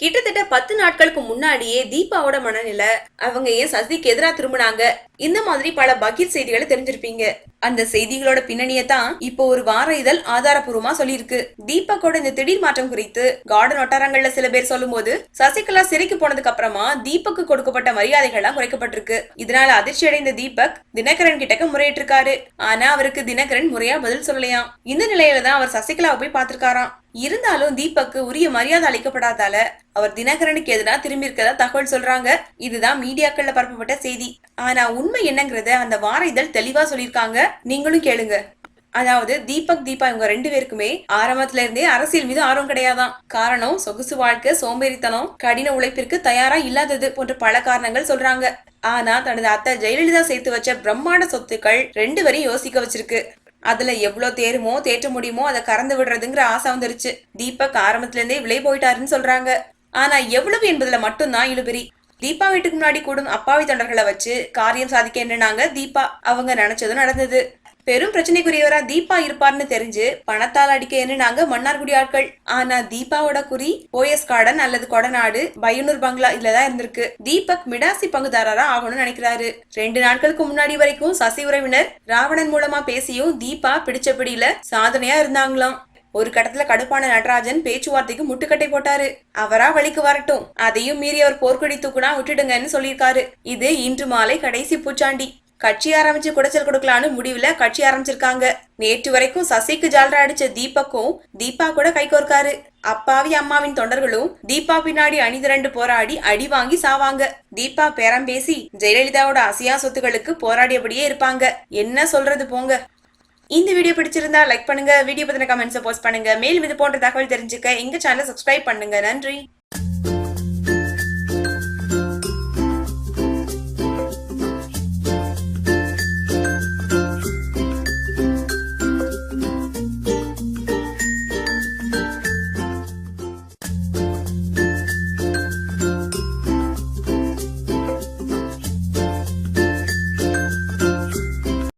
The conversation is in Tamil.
கிட்டத்தட்ட பத்து நாட்களுக்கு முன்னாடியே தீபாவோட மனநிலை அவங்க ஏன் சசிக்கு எதிராக திரும்பினாங்க? இந்த மாதிரி பல பகீர் செய்திகளை தெரிஞ்சிருப்பீங்க. அந்த செய்திகளோட பின்னணியை தான் இப்போ ஒரு வார இதழ் ஆதாரபூர்வமா சொல்லியிருக்கு. தீபக்கோட இந்த திடீர் மாற்றம் குறித்து கார்டன் வட்டாரங்கள்ல சில பேர் சொல்லும்போது சசிகலா சிறைக்கு போனதுக்கு அப்புறமா தீபக்கு கொடுக்கப்பட்ட மரியாதைகள்லாம் குறைக்கப்பட்டிருக்கு. இதனால அதிர்ச்சி அடைந்த தீபக் தினகரன் கிட்டக்க முறையிட்டிருக்காரு. ஆனா அவருக்கு தினகரன் முறையா பதில் சொல்லலையாம். இந்த நிலையில தான் அவர் சசிகலாவை போய் பாத்திருக்காராம் இருந்தாலும் தீபக்கு உரிய மரியாதை அளிக்கப்படாதால அவர் தினகரனுக்கு எதுனா திரும்பி இருக்கதா தகவல் சொல்றாங்க. இதுதான் மீடியாக்கள்ல பரப்பப்பட்ட செய்தி. ஆனா உண்மை என்னங்கறத அந்த வார இதழ் தெளிவா சொல்லியிருக்காங்க. நீங்களும் கேளுங்க. அதாவது தீபக் தீபா இவங்க ரெண்டு பேருக்குமே ஆரம்பத்துல இருந்தே அரசியல் மீது ஆர்வம் கிடையாதான். காரணம் சொகுசு வாழ்க்கை சோம்பேறித்தனம் கடின உழைப்பிற்கு தயாரா இல்லாதது போன்ற பல காரணங்கள் சொல்றாங்க. ஆனா தனது அத்தை ஜெயலலிதா சேர்த்து வச்ச பிரம்மாண்ட சொத்துக்கள் ரெண்டு வரையும் யோசிக்க வச்சிருக்கு. அதுல எவ்வளவு தேருமோ தேற்ற முடியுமோ அதை கறந்து விடுறதுங்கிற ஆசை வந்துருச்சு. தீபக் ஆரம்பத்துல இருந்தே விலை போயிட்டாருன்னு சொல்றாங்க. ஆனா எவ்வளவு என்பதுல மட்டும்தான் இழுபறி. தீபா வீட்டுக்கு முன்னாடி கூடும் அப்பாவி தொண்டர்களை வச்சு காரியம் சாதிக்க என்னன்னாங்க தீபா. அவங்க நினைச்சதும் நடந்தது. பெரும் பிரச்சனைக்குரியவரா தீபா இருப்பார்னு தெரிஞ்சு பணத்தால் அடிக்க எண்ணினாங்க மன்னார்குடி ஆட்கள். ஆனா தீபாவோட குறி ஓஎஸ் கார்டன் அல்லது கொடநாடு பயனூர் பங்களா இதுலதான் இருந்திருக்கு. தீபக் மிடாசி பங்குதாரரா ஆகணும்னு நினைக்கிறாரு. ரெண்டு நாட்களுக்கு முன்னாடி வரைக்கும் சசி உறவினர் ராவணன் மூலமா பேசியும் தீபா பிடிச்ச பிடியில சாதனையா இருந்தாங்களாம். ஒரு கட்டத்துல கடுப்பான நடராஜன் பேச்சுவார்த்தைக்கு முட்டுக்கட்டை போட்டாரு. அவரா வழிக்கு வரட்டும். அதையும் மீறி அவர் போர்க்கொடி தூக்குனா விட்டுடுங்கன்னு சொல்லியிருக்காரு. இது இன்று மாலை கடைசி பூச்சாண்டி. கட்சி ஆரம்பிச்சு குடைச்சல் கொடுக்கலான்னு முடிவுல கட்சி ஆரம்பிச்சிருக்காங்க. நேற்று வரைக்கும் சசிக்கு ஜால்ரா அடிச்ச தீபக்கும் தீபா கூட கை கோர்க்காரு. அப்பாவி அம்மாவின் தொண்டர்களும் தீபா பின்னாடி அணிதிரண்டு போராடி அடி வாங்கி சாவாங்க. தீபா பேரம் பேசி ஜெயலலிதாவோட அசியா சொத்துக்களுக்கு போராடியபடியே இருப்பாங்க. என்ன சொல்றது போங்க. இந்த வீடியோ பிடிச்சிருந்தா லைக் பண்ணுங்க வீடியோ பத்தின கமெண்ட்ஸை போஸ்ட் பண்ணுங்க. மேலும் இது போன்ற தகவல் தெரிஞ்சுக்க எங்க சேனலை சப்ஸ்கிரைப் பண்ணுங்க. நன்றி.